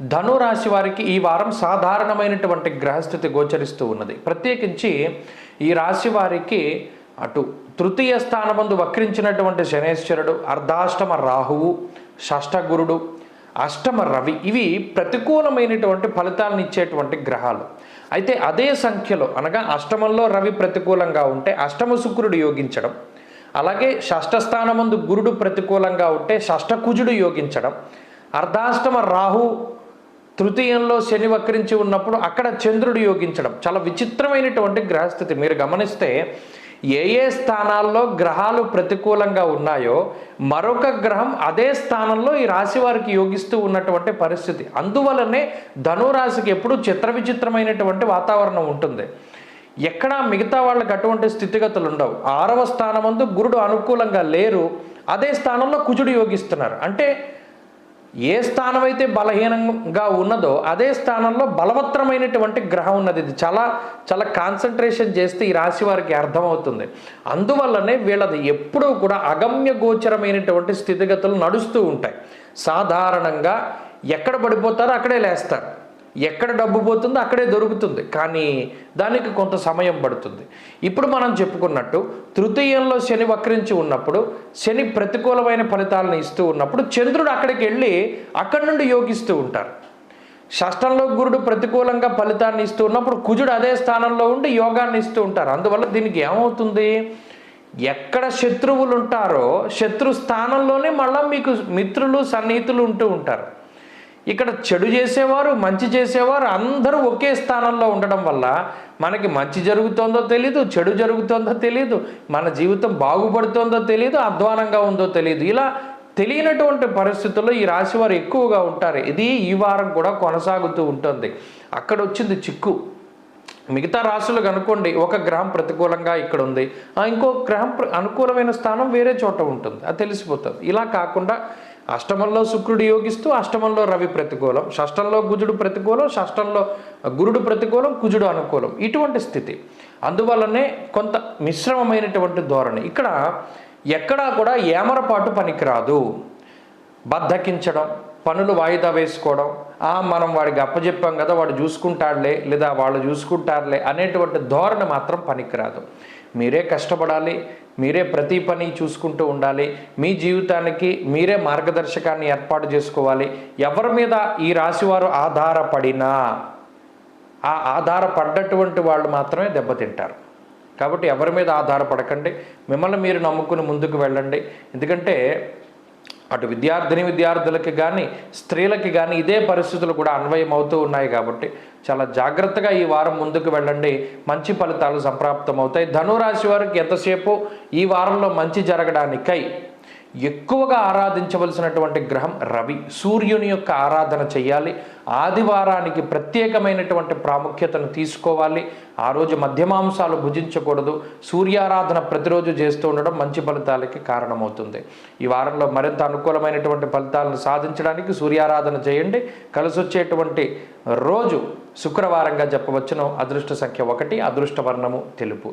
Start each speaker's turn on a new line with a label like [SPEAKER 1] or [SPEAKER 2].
[SPEAKER 1] ధనురాశి వారికి ఈ వారం సాధారణమైనటువంటి గ్రహస్థితి గోచరిస్తూ ఉన్నది. ప్రత్యేకించి ఈ రాశి వారికి అటు తృతీయ స్థానమందు వక్రించినటువంటి శనేశ్వరుడు అర్ధాష్టమ రాహువు షష్టగురుడు అష్టమ రవి ఇవి ప్రతికూలమైనటువంటి ఫలితాలను ఇచ్చేటువంటి గ్రహాలు. అయితే అదే సంఖ్యలో అనగా అష్టమంలో రవి ప్రతికూలంగా ఉంటే అష్టమ శుక్రుడు యోగించడం అలాగే షష్టస్థానమందు గురుడు ప్రతికూలంగా ఉంటే షష్టకుజుడు యోగించడం అర్ధాష్టమ రాహు తృతీయంలో శని వక్రించి ఉన్నప్పుడు అక్కడ చంద్రుడు యోగించడం చాలా విచిత్రమైనటువంటి గ్రహస్థితి. మీరు గమనిస్తే ఏ ఏ స్థానాల్లో గ్రహాలు ప్రతికూలంగా ఉన్నాయో మరొక గ్రహం అదే స్థానంలో ఈ రాశి వారికి యోగిస్తూ ఉన్నటువంటి పరిస్థితి. అందువలనే ధనురాశికి ఎప్పుడూ చిత్ర విచిత్రమైనటువంటి వాతావరణం ఉంటుంది. ఎక్కడా మిగతా వాళ్ళకి అటువంటి స్థితిగతులు ఉండవు. ఆరవ స్థానమందు గురుడు అనుకూలంగా లేరు. అదే స్థానంలో కుజుడు యోగిస్తున్నారు. అంటే ఏ స్థానం అయితే బలహీనంగా ఉన్నదో అదే స్థానంలో బలవత్తరమైనటువంటి గ్రహం ఉన్నది. ఇది చాలా చాలా కాన్సన్ట్రేషన్ చేస్తే ఈ రాశి వారికి అర్థమవుతుంది. అందువల్లనే వీళ్ళది ఎప్పుడూ కూడా అగమ్య గోచరమైనటువంటి స్థితిగతులు నడుస్తూ ఉంటాయి. సాధారణంగా ఎక్కడ పడిపోతారో అక్కడే లేస్తారు. ఎక్కడ డబ్బు పోతుందో అక్కడే దొరుకుతుంది. కానీ దానికి కొంత సమయం పడుతుంది. ఇప్పుడు మనం చెప్పుకున్నట్టు తృతీయంలో శని వక్రించి ఉన్నప్పుడు శని ప్రతికూలమైన ఫలితాలను ఇస్తూ ఉన్నప్పుడు చంద్రుడు అక్కడికి వెళ్ళి అక్కడి నుండి యోగిస్తూ ఉంటారు. షష్టంలో గురుడు ప్రతికూలంగా ఫలితాన్ని ఇస్తూ ఉన్నప్పుడు కుజుడు అదే స్థానంలో ఉండి యోగాన్ని ఇస్తూ ఉంటారు. అందువల్ల దీనికి ఏమవుతుంది? ఎక్కడ శత్రువులు ఉంటారో శత్రు స్థానంలోనే మళ్ళీ మీకు మిత్రులు సన్నిహితులు ఉంటూ ఉంటారు. ఇక్కడ చెడు చేసేవారు మంచి చేసేవారు అందరూ ఒకే స్థానంలో ఉండడం వల్ల మనకి మంచి జరుగుతుందో తెలీదు చెడు జరుగుతుందో తెలీదు మన జీవితం బాగుపడుతోందో తెలీదు అధ్వానంగా ఉందో తెలియదు ఇలా తెలియనటువంటి పరిస్థితుల్లో ఈ రాశి వారు ఎక్కువగా ఉంటారు. ఇది ఈ వారం కూడా కొనసాగుతూ ఉంటుంది. అక్కడ వచ్చింది చిక్కు. మిగతా రాశులు కనుకోండి ఒక గ్రహం ప్రతికూలంగా ఇక్కడ ఉంది. ఇంకో గ్రహం ప్ర- అనుకూలమైన స్థానం వేరే చోట ఉంటుంది. అది తెలిసిపోతుంది. ఇలా కాకుండా అష్టమంలో శుక్రుడు యోగిస్తూ అష్టమంలో రవి ప్రతికూలం షష్టంలో గుజుడు ప్రతికూలం షష్టంలో గురుడు ప్రతికూలం కుజుడు అనుకూలం. ఇటువంటి స్థితి. అందువల్లనే కొంత మిశ్రమమైనటువంటి ధోరణి. ఇక్కడ ఎక్కడా కూడా ఏమరపాటు పనికిరాదు. బద్ధకించడం పనులు వాయిదా వేసుకోవడం ఆ మనం వాడికి అప్పచెప్పాం కదా వాడు చూసుకుంటాడులే లేదా వాళ్ళు చూసుకుంటారులే అనేటువంటి ధోరణి మాత్రం పనికిరాదు. మీరే కష్టపడాలి మీరే ప్రతి పని చూసుకుంటూ ఉండాలి మీ జీవితానికి మీరే మార్గదర్శకాన్ని ఏర్పాటు చేసుకోవాలి. ఎవరి మీద ఈ రాశివారు ఆధారపడినా ఆ ఆధారపడ్డటువంటి వాళ్ళు మాత్రమే దెబ్బతింటారు. కాబట్టి ఎవరి మీద ఆధారపడకండి మిమ్మల్ని మీరు నమ్ముకుని ముందుకు వెళ్ళండి. ఎందుకంటే అటు విద్యార్థిని విద్యార్థులకి కానీ స్త్రీలకి కానీ ఇదే పరిస్థితులు కూడా అన్వయం అవుతూ ఉన్నాయి కాబట్టి చాలా జాగ్రత్తగా ఈ వారం ముందుకు వెళ్ళండి. మంచి ఫలితాలు సంప్రాప్తం అవుతాయి ధనురాశి వారికి ఎంతసేపు ఈ వారంలో మంచి జరగడానికై ఎక్కువగా ఆరాధించవలసినటువంటి గ్రహం రవి. సూర్యుని యొక్క ఆరాధన చేయాలి. ఆదివారానికి ప్రత్యేకమైనటువంటి ప్రాముఖ్యతను తీసుకోవాలి. ఆ రోజు మధ్యమాంసాలు భుజించకూడదు. సూర్యారాధన ప్రతిరోజు చేస్తూ ఉండడం మంచి ఫలితాలకి కారణమవుతుంది. ఈ వారంలో మరింత అనుకూలమైనటువంటి ఫలితాలను సాధించడానికి సూర్యారాధన చేయండి. కలిసి వచ్చేటువంటి రోజు శుక్రవారంగా చెప్పవచ్చును అదృష్ట సంఖ్య ఒకటి అదృష్ట వర్ణము తెలుపు.